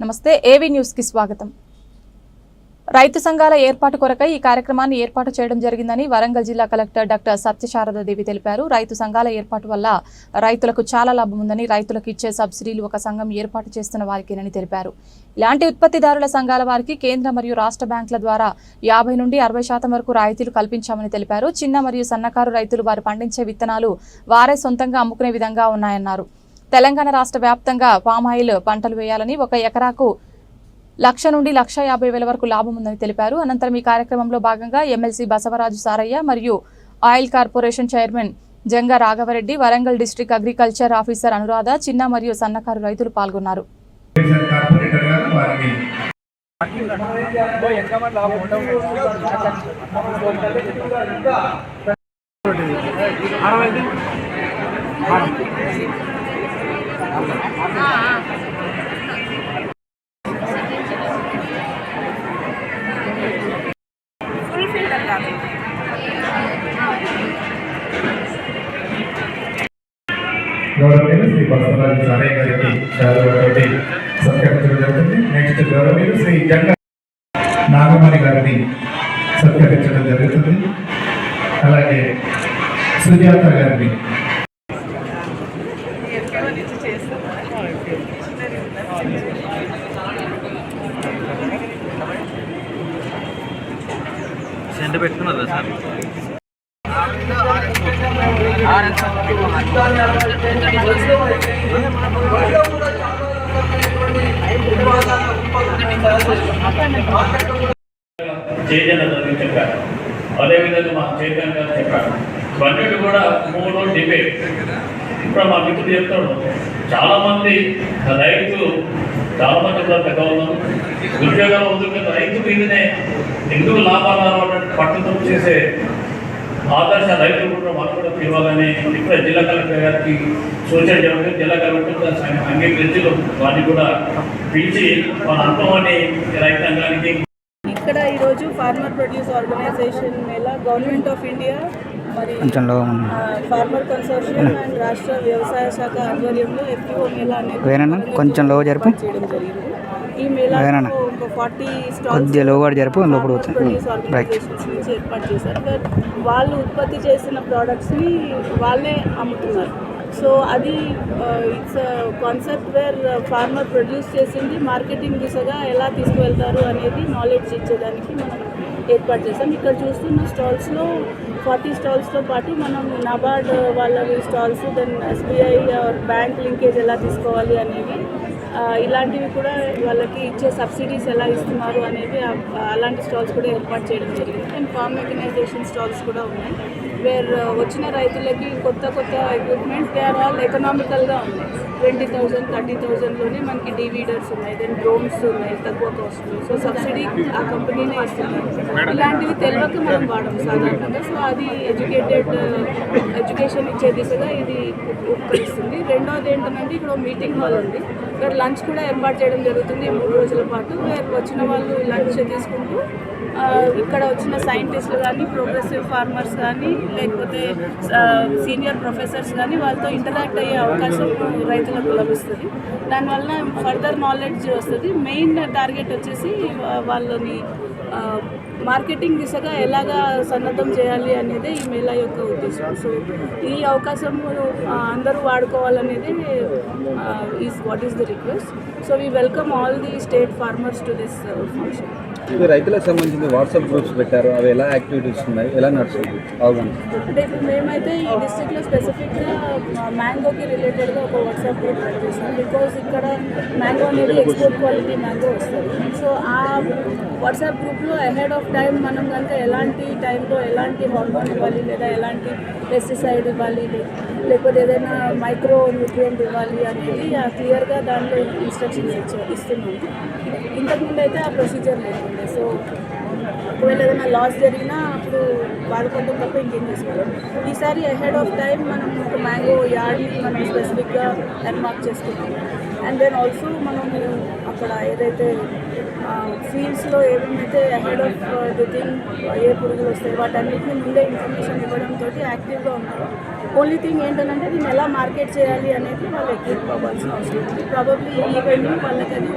నమస్తే ఏవీ న్యూస్కి స్వాగతం. రైతు సంఘాల ఏర్పాటు కొరకై ఈ కార్యక్రమాన్ని ఏర్పాటు చేయడం జరిగిందని వరంగల్ జిల్లా కలెక్టర్ డాక్టర్ సత్యశారదాదేవి తెలిపారు. రైతు సంఘాల ఏర్పాటు వల్ల రైతులకు చాలా లాభం ఉందని రైతులకు ఇచ్చే సబ్సిడీలు ఒక సంఘం ఏర్పాటు చేస్తున్న వారికేనని తెలిపారు. ఇలాంటి ఉత్పత్తిదారుల సంఘాల వారికి కేంద్ర మరియు రాష్ట్ర బ్యాంకుల ద్వారా యాభై నుండి అరవై శాతం వరకు రాయితీలు కల్పించామని తెలిపారు. చిన్న మరియు సన్నకారు రైతులు వారు పండించే విత్తనాలు వారే సొంతంగా అమ్ముకునే విధంగా ఉన్నాయన్నారు. తెలంగాణ రాష్ట్ర వ్యాప్తంగా పామాయిల్ పంటలు వేయాలని ఒక ఎకరాకు లక్ష నుండి లక్ష యాభై వేల వరకు లాభం ఉందని తెలిపారు. అనంతరం ఈ కార్యక్రమంలో భాగంగా ఎమ్మెల్సీ బసవరాజు సారయ్య మరియు oil corporation chairman Janga Raghavareddy Warangal district agriculture officer Anuradha చిన్న మరియు సన్నకారు రైతులు పాల్గొన్నారు. గౌరవనీయులు శ్రీ బసవరాజు సారయ్య గారికి శాలువాతోటి సత్కరించడం జరుగుతుంది నెక్స్ట్ గౌరవనీయులు శ్రీ జంగ నాగమణి గారిని సత్కరించడం జరుగుతుంది. అలాగే సుజాత గారి సెంటర్ పెట్టుకున్నదా సార్? చైతన్య చెప్పారు. అదేవిధంగా మా చైతన్య గారు చెప్పారు. ఇవన్నీ కూడా మూడు డిబేట్. ఇప్పుడు మా మిత్రుడు చెప్తాడు చాలా మంది రైతులు చాలా మంది కూడా పెద్ద ఉన్నారు ఉద్యోగాలు రైతు మీదనే ఎందుకు లాభాలు రావాలంటే పట్టుదల చేసే ఆదర్శ రైతులు కూడా వాళ్ళు కూడా పిలవాలని ఇప్పుడే జిల్లా కలెక్టర్ గారికి సూచన చేయడం జిల్లా కలెక్టర్ దాన్ని అంగీకరించి వారిని కూడా పిలిచి వాళ్ళ అనుభవాన్ని రైతాంగానికి ఇక్కడ ఈరోజు farmer produce organisation mela government of India అనేది వేరేనా? కొంచెం లో జరుపు. వేరేనా? కొద్దిగా లో కూడా జరుపు, లోపల రైట్. వాళ్ళు ఉత్పత్తి చేసిన ప్రోడక్ట్స్ని వాళ్ళే అమ్ముతున్నారు సో అది it's concept where farmer produce చేసింది మార్కెటింగ్ దిశగా ఎలా తీసుకువెళ్తారు అనేది నాలెడ్జ్ ఇచ్చేదానికి మనం ఏర్పాటు చేసాం ఇక్కడ చూస్తున్న స్టాల్స్లో ఫార్టీ స్టాల్స్తో పాటు మనం నబార్డ్ వాళ్ళవి stalls then SBI bank linkage ఎలా తీసుకోవాలి అనేవి ఇలాంటివి కూడా వాళ్ళకి ఇచ్చే సబ్సిడీస్ ఎలా ఇస్తున్నారు అనేది అలాంటి స్టాల్స్ కూడా ఏర్పాటు చేయడం జరిగింది. అండ్ ఫార్మ్ మెకనైజేషన్ స్టాల్స్ కూడా ఉన్నాయి. వేర్ వచ్చిన రైతులకి కొత్త కొత్త ఎక్విప్మెంట్స్ దే ఆర్ ఆల్ ఎకనామికల్గా ఉన్నాయి. ట్వంటీ థౌజండ్ థర్టీ థౌజండ్లోనే మనకి డివీడర్స్ ఉన్నాయి. దెన్ డ్రోన్స్ ఉన్నాయి తక్కువ కాస్ట్లో సో సబ్సిడీ ఆ కంపెనీనే ఇస్తున్నారు. ఇలాంటివి తెలియక మనం వాడము సాధారణంగా. సో అది ఎడ్యుకేటెడ్ ఎడ్యుకేషన్ ఇచ్చే దిశగా ఇది ఉపకరిస్తుంది. రెండోది ఏంటంటే ఇక్కడ మీటింగ్ హాల్ ఉంది. ఇక్కడ లంచ్ కూడా ఏర్పాటు చేయడం జరుగుతుంది మూడు రోజుల పాటు. వచ్చిన వాళ్ళు లంచ్ తీసుకుంటూ ఇక్కడ వచ్చిన సైంటిస్టులు కానీ ప్రోగ్రెసివ్ ఫార్మర్స్ కానీ లేకపోతే సీనియర్ ప్రొఫెసర్స్ కానీ వాళ్ళతో ఇంటరాక్ట్ అయ్యే అవకాశం రైతులకు లభిస్తుంది దానివల్ల ఫర్దర్ నాలెడ్జ్ వస్తుంది. మెయిన్ టార్గెట్ వచ్చేసి వాళ్ళని మార్కెటింగ్ దిశగా ఎలాగా సన్నద్ధం చేయాలి అనేది ఈ మేళా యొక్క ఉద్దేశం. సో ఈ అవకాశం అందరూ వాడుకోవాలనేది is what is the request so we welcome all the state farmers to this function రైతులకు సంబంధించిన వాట్సాప్ గ్రూప్స్ పెట్టారు. అవి ఎలా యాక్టివిటీస్ ఉన్నాయి? ఎలా నడుస్తుంది? అవును అంటే ఇప్పుడు మేమైతే ఈ డిస్ట్రిక్ట్లో స్పెసిఫిక్గా మ్యాంగోకి రిలేటెడ్గా ఒక వాట్సాప్ గ్రూప్ చేస్తాం. బికాజ్ ఇక్కడ మ్యాంగో అనేది ఎక్స్పోర్ట్ క్వాలిటీ మ్యాంగో వస్తుంది. సో ఆ వాట్సాప్ గ్రూప్లో అహెడ్ ఆఫ్ టైం మనం కనుక ఎలాంటి టైంలో ఎలాంటి హార్మోన్ ఇవ్వాలి లేదా ఎలాంటి పెస్టిసైడ్ ఇవ్వాలి లేకపోతే ఏదైనా మైక్రో న్యూట్రియంట్ ఇవ్వాలి అనేది క్లియర్గా దాంట్లో ఇన్స్ట్రక్షన్స్ ఇచ్చా ఇస్తున్నాము. ఇంతకుముందు అయితే ఆ ప్రొసీజర్ లేకుండే. సో ఒకవేళ ఏదైనా లాస్ జరిగినా అప్పుడు వాడుకోవడం తప్ప ఇంకేం చేసుకోవాలి ఈసారి అహెడ్ ఆఫ్ టైం మనం ఒక మ్యాంగో యార్డ్ని మనం స్పెసిఫిక్గా ఎన్మార్క్ చేసుకున్నాం అండ్ దెన్ ఆల్సో మనం అక్కడ ఏదైతే ఫీల్డ్స్లో ఏమేమైతే అహెడ్ ఆఫ్ ది థింగ్ ఏ పురుగులు వస్తాయి వాటన్నిటిని ముందే ఇన్ఫర్మేషన్ ఇవ్వడంతో యాక్టివ్గా ఉన్నారు. ఓన్లీ థింగ్ ఏంటంటే దీన్ని ఎలా మార్కెట్ చేయాలి అనేది వాళ్ళు ఎక్విప్ అవ్వాల్సిన అవసరం ఉంది. ప్రాబబ్లీ ఈ ఈవెంట్ వాళ్ళకి అది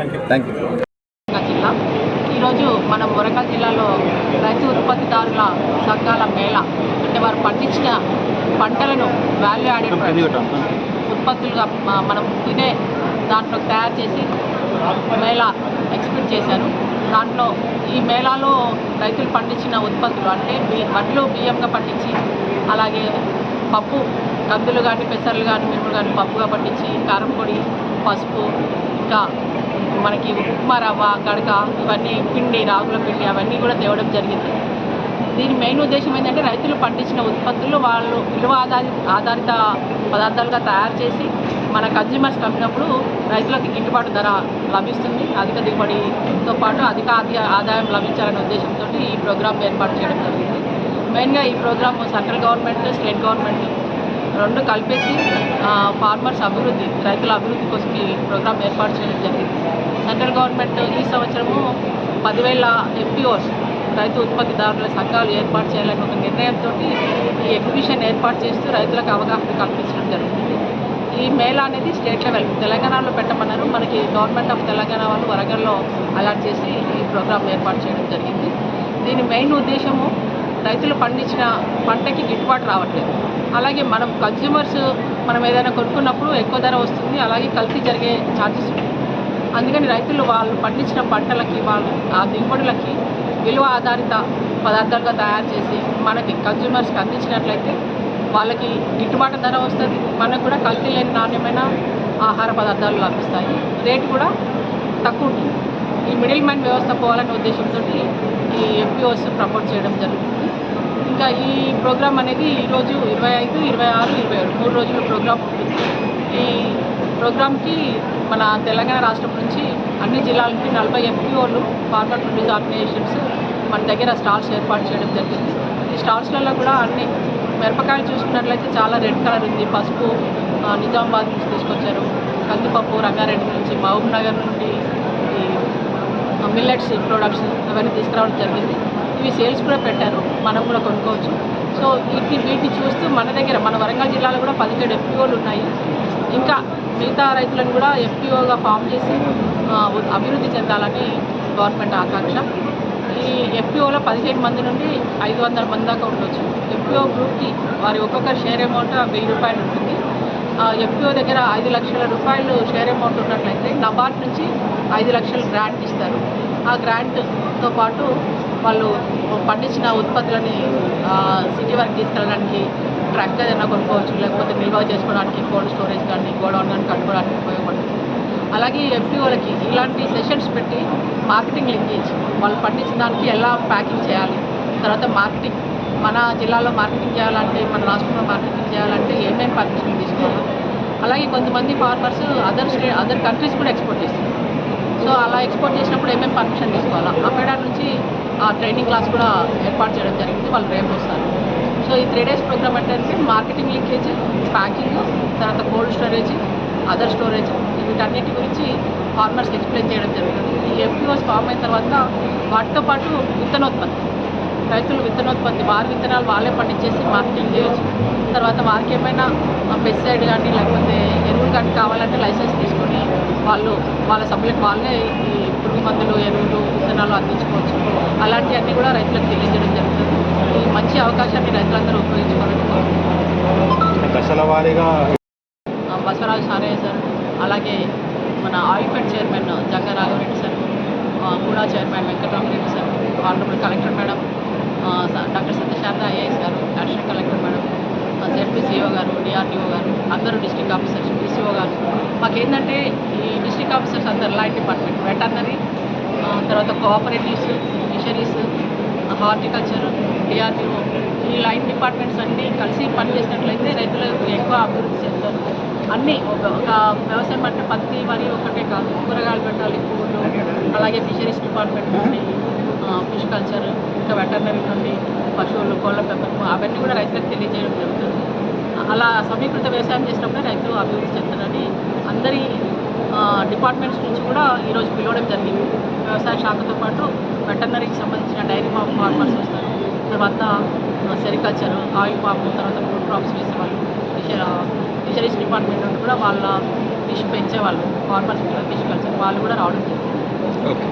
థ్యాంక్ యూ జిల్లా ఈరోజు మనం వరంగల్ జిల్లాలో రైతు ఉత్పత్తిదారుల సంఘాల మేళ అంటే వారు పండించిన పంటలను వాల్యూ యాడెడ్ ఉత్పత్తులుగా మనం తినే దాంట్లో తయారు చేసి మేళ ఎక్స్పెక్ట్ చేశారు. దాంట్లో ఈ మేళాలో రైతులు పండించిన ఉత్పత్తులు అంటే వడ్లు బియ్యంగా పండించి అలాగే పప్పు కందులు కానీ పెసర్లు కానీ మినుములు కానీ పప్పుగా పండించి కారం పొడి పసుపు ఇంకా మనకి ఉప్మా రవ్వ గడక ఇవన్నీ పిండి రాగుల పిండి అవన్నీ కూడా తేవడం జరిగింది. దీని మెయిన్ ఉద్దేశం ఏంటంటే రైతులు పండించిన ఉత్పత్తులు వాళ్ళు విలువ ఆధారిత ఆధారిత పదార్థాలుగా తయారు చేసి మన కన్జ్యూమర్స్ కమ్మినప్పుడు రైతులకు గిట్టుబాటు ధర లభిస్తుంది. అధిక దిగుబడితో పాటు అధిక ఆదాయం లభించాలనే ఉద్దేశంతో ఈ ప్రోగ్రామ్ ఏర్పాటు చేయడం జరిగింది. మెయిన్గా ఈ programme central government state government రెండు కలిపేసి ఫార్మర్స్ అభివృద్ధి రైతుల అభివృద్ధి కోసం ఈ ప్రోగ్రామ్ ఏర్పాటు చేయడం జరిగింది. సెంట్రల్ గవర్నమెంట్ ఈ సంవత్సరము పదివేల ఎంపీఓస్ రైతు ఉత్పత్తిదారుల సంఘాలు ఏర్పాటు చేయాలని ఒక నిర్ణయంతో ఈ ఎగ్జిబిషన్ ఏర్పాటు చేస్తూ రైతులకు అవగాహన కల్పించడం జరుగుతుంది. ఈ మేళా అనేది స్టేట్ లెవెల్ తెలంగాణలో పెట్టమన్నారు. మనకి గవర్నమెంట్ ఆఫ్ తెలంగాణ వాళ్ళు వరంగల్లో అలాట్ చేసి ఈ ప్రోగ్రామ్ ఏర్పాటు చేయడం జరిగింది. దీని మెయిన్ ఉద్దేశము రైతులు పండించిన పంటకి గిట్టుబాటు రావట్లేదు. అలాగే మనం కన్జ్యూమర్స్ మనం ఏదైనా కొనుక్కున్నప్పుడు ఎక్కువ ధర వస్తుంది. అలాగే కల్తీ జరిగే ఛాన్సెస్ ఉంటాయి. అందుకని రైతులు వాళ్ళు పండించిన పంటలకి వాళ్ళు ఆ దిగుబడులకి విలువ ఆధారిత పదార్థాలుగా తయారు చేసి మనకి కన్జ్యూమర్స్కి అందించినట్లయితే వాళ్ళకి గిట్టుబాటు ధర వస్తుంది. మనకు కూడా కల్తీ లేని నాణ్యమైన ఆహార పదార్థాలు లభిస్తాయి. రేటు కూడా తక్కువ ఉంటుంది. ఈ మిడిల్ మ్యాన్ వ్యవస్థ పోవాలనే ఉద్దేశంతో ఈ ఎంపీఓస్ ప్రమోట్ చేయడం జరుగుతుంది. ఇంకా ఈ ప్రోగ్రామ్ అనేది ఈరోజు ఇరవై ఐదు ఇరవై ఆరు ఇరవై ఏడు మూడు రోజుల ప్రోగ్రామ్ ఉంటుంది. ఈ ప్రోగ్రామ్కి మన తెలంగాణ రాష్ట్రం నుంచి అన్ని జిల్లాల నుంచి నలభై ఎంపీఓలు ఫార్మర్ ప్రొడ్యూస్ ఆర్గనైజేషన్స్ మన దగ్గర స్టాల్స్ ఏర్పాటు చేయడం జరిగింది. ఈ స్టాల్స్లలో కూడా అన్ని మిరపకాయలు చూసుకున్నట్లయితే చాలా రెడ్ కలర్ ఉంది. పసుపు నిజామాబాద్ నుంచి తీసుకొచ్చారు. కందిపప్పు రంగారెడ్డి నుంచి మహబూబ్ నగర్ నుండి ఈ మిల్లెట్స్ ప్రొడక్ట్స్ అవన్నీ తీసుకురావడం జరిగింది. ఇవి సేల్స్ కూడా పెట్టారు. మనం కూడా కొనుక్కోవచ్చు. సో వీటిని వీటిని చూస్తూ మన దగ్గర మన వరంగల్ జిల్లాలో కూడా పదిహేడు ఎఫ్పిఓలు ఉన్నాయి. ఇంకా మిగతా రైతులను కూడా ఎఫ్పిఓగా ఫామ్ చేసి అభివృద్ధి చెందాలని గవర్నమెంట్ ఆకాంక్ష. ఈ ఎఫ్పిఓలో పదిహేను మంది నుండి ఐదు వందల మంది దాకా ఉండొచ్చు. ఎఫ్పిఓ గ్రూప్కి వారి ఒక్కొక్క షేర్ అమౌంట్ వెయ్యి రూపాయలు ఉంటుంది. ఎఫ్పిఓ దగ్గర ఐదు లక్షల రూపాయలు షేర్ అమౌంట్ ఉన్నట్లయితే నబార్డ్ నుంచి ఐదు లక్షలు గ్రాంట్ ఇస్తారు. ఆ గ్రాంట్తో పాటు వాళ్ళు పండించిన ఉత్పత్తులని సిటీ వరకు తీసుకెళ్ళడానికి ట్రక్ ఏదైనా కొనుక్కోవచ్చు. లేకపోతే నిల్వ చేసుకోవడానికి కోల్డ్ స్టోరేజ్ కానీ గోడౌన్ కానీ కట్టుకోవడానికి ఉపయోగపడుతుంది. అలాగే ఎఫ్పిఓలకి ఇలాంటి సెషన్స్ పెట్టి మార్కెటింగ్ లింకేజ్ వాళ్ళు పండించిన దానికి ఎలా ప్యాకింగ్ చేయాలి? తర్వాత మార్కెటింగ్ మన జిల్లాలో మార్కెటింగ్ చేయాలంటే మన రాష్ట్రంలో మార్కెటింగ్ చేయాలంటే ఏమేమి పర్మిషన్ తీసుకోవాలి అలాగే కొంతమంది farmers other state other countries కూడా ఎక్స్పోర్ట్ చేస్తున్నారు. సో అలా ఎక్స్పోర్ట్ చేసినప్పుడు ఏమేమి పర్మిషన్ తీసుకోవాలా? అమెడా నుంచి ఆ ట్రైనింగ్ క్లాస్ కూడా ఏర్పాటు చేయడం జరిగింది. వాళ్ళు రేపు వస్తారు. సో ఈ త్రీ డేస్ ప్రోగ్రామ్ ఏంటంటే మార్కెటింగ్ లీకేజ్ ప్యాకింగ్ తర్వాత కోల్డ్ స్టోరేజ్ అదర్ స్టోరేజ్ వీటన్నిటి గురించి ఫార్మర్స్కి ఎక్స్ప్లెయిన్ చేయడం జరుగుతుంది. ఈ ఎఫ్పిఓస్ ఫామ్ అయిన తర్వాత వాటితో పాటు విత్తనోత్పత్తి. రైతులు విత్తనోత్పత్తి వారి విత్తనాలు వాళ్ళే పండించేసి మార్కెటింగ్ చేయొచ్చు. తర్వాత వారికి ఏమైనా పెస్టిసైడ్ కానీ లేకపోతే ఎరువులు కానీ కావాలంటే లైసెన్స్ తీసుకొని వాళ్ళు వాళ్ళ సభ్యులకు వాళ్ళే ఈ పురుగు మందులు ఎరువులు విత్తనాలు అందించుకోవచ్చు. అలాంటివన్నీ కూడా రైతులకు తెలియజేయడం జరుగుతుంది. ఈ మంచి అవకాశాన్ని రైతులందరూ ఉపయోగించుకోవాలని కోరుకుంటున్నాను. బసవరాజు సారయ్య సార్ అలాగే మన Oilfed chairman Janga Raghavareddy sir కూడా chairman Venkataramareddy sir honourable collector madam doctor Satyasharada IAS గారు అడిషనల్ కలెక్టర్ మేడం జెడ్పీసీఓ గారు డిఆర్డీఓ గారు అందరూ డిస్ట్రిక్ట్ ఆఫీసర్స్ డిసిఓ గారు. మాకేంటంటే డిస్ట్రిక్ట్ ఆఫీసర్స్ అందరు లైన్ డిపార్ట్మెంట్ వెటర్నరీ తర్వాత కోఆపరేటివ్స్ ఫిషరీస్ హార్టికల్చర్ డిఆర్డిఓ ఈ లైన్ డిపార్ట్మెంట్స్ అన్నీ కలిసి పనిచేసినట్లయితే రైతులకు ఎక్కువ అభివృద్ధి చెందుతారు. అన్నీ ఒక ఒక వ్యవసాయం అంటే పత్తి మరి ఒకటే కాదు కూరగాయలు పెట్టాలి పూలు అలాగే ఫిషరీస్ డిపార్ట్మెంట్ నుండి ఫిష్ కల్చర్ ఇంకా వెటర్నరీ నుండి పశువులు కోళ్ళ పెంపకం అవన్నీ కూడా రైతులకు తెలియజేయడం జరుగుతుంది. అలా సమీకృత వ్యవసాయం చేసినప్పుడే రైతులు అభివృద్ధి చెందుతారని అందరి డిపార్ట్మెంట్స్ నుంచి కూడా ఈరోజు పిలవడం జరిగింది. వ్యవసాయ శాఖతో పాటు వెటర్నరీకి సంబంధించిన డైరీ ఫామ్ ఫార్మర్స్ వస్తారు. తర్వాత సెరికల్చర్ ఆయిల్ ఫార్మ్ తర్వాత ఫుడ్ క్రాప్స్ వేసే వాళ్ళు ఫిషరీస్ డిపార్ట్మెంట్ నుండి కూడా వాళ్ళ ఫిష్ పెంచే వాళ్ళు ఫార్మర్స్ ఫిష్ కల్చర్. వాళ్ళు కూడా రావడం జరిగింది. ఓకే.